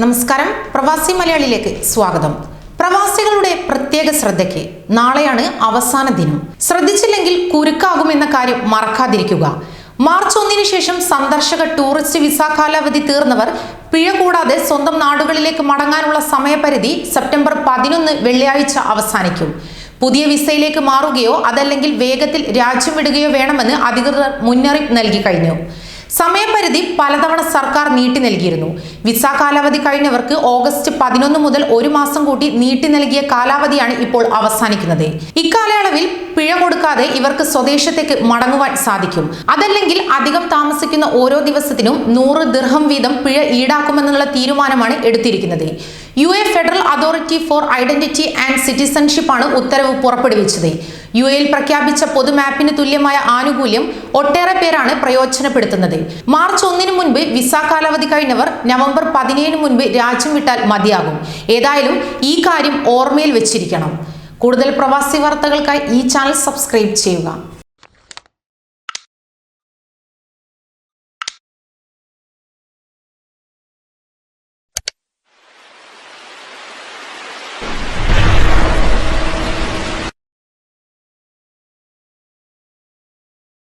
നമസ്കാരം. പ്രവാസി മലയാളിയിലേക്ക് സ്വാഗതം. പ്രവാസികളുടെ പ്രത്യേക ശ്രദ്ധയ്ക്ക് നാളെയാണ് അവസാന ദിനം. ശ്രദ്ധിച്ചില്ലെങ്കിൽ കുരുക്കാകുമെന്ന കാര്യം മറക്കാതിരിക്കുക. മാർച്ച് ഒന്നിന് ശേഷം സന്ദർശക ടൂറിസ്റ്റ് വിസ കാലാവധി തീർന്നവർ പിഴ കൂടാതെ സ്വന്തം നാടുകളിലേക്ക് മടങ്ങാനുള്ള സമയപരിധി സെപ്റ്റംബർ പതിനൊന്ന് വെള്ളിയാഴ്ച അവസാനിക്കും. പുതിയ വിസയിലേക്ക് മാറുകയോ അതല്ലെങ്കിൽ വേഗത്തിൽ രാജ്യം വിടുകയോ വേണമെന്ന് അധികൃതർ മുന്നറിയിപ്പ് നൽകി കഴിഞ്ഞു. സമയപരിധി പലതവണ സർക്കാർ നീട്ടി നൽകിയിരുന്നു. വിസ കാലാവധി കഴിഞ്ഞവർക്ക് ഓഗസ്റ്റ് പതിനൊന്ന് മുതൽ ഒരു മാസം കൂട്ടി നീട്ടി നൽകിയ കാലാവധിയാണ് ഇപ്പോൾ അവസാനിക്കുന്നത്. ഇക്കാലയളവിൽ പിഴ കൊടുക്കാതെ ഇവർക്ക് സ്വദേശത്തേക്ക് മടങ്ങുവാൻ സാധിക്കും. അതല്ലെങ്കിൽ അധികം താമസിക്കുന്ന ഓരോ ദിവസത്തിനും നൂറ് ദിർഹം വീതം പിഴ ഈടാക്കുമെന്നുള്ള തീരുമാനമാണ് എടുത്തിരിക്കുന്നത്. U A federal authority for identity and ആണ് ഉത്തരവ് പുറപ്പെടുവിച്ചത്. യു എയിൽ പ്രഖ്യാപിച്ച പൊതുമാപ്പിന് തുല്യമായ ആനുകൂല്യം ഒട്ടേറെ പേരാണ് പ്രയോജനപ്പെടുത്തുന്നത്. മാർച്ച് ഒന്നിന് മുൻപ് വിസ കാലാവധി കഴിഞ്ഞവർ നവംബർ പതിനേഴിന് മുൻപ് രാജ്യം വിട്ടാൽ മതിയാകും. ഏതായാലും ഈ കാര്യം ഓർമ്മയിൽ വെച്ചിരിക്കണം. കൂടുതൽ പ്രവാസി വാർത്തകൾക്കായി ഈ ചാനൽ സബ്സ്ക്രൈബ് ചെയ്യുക.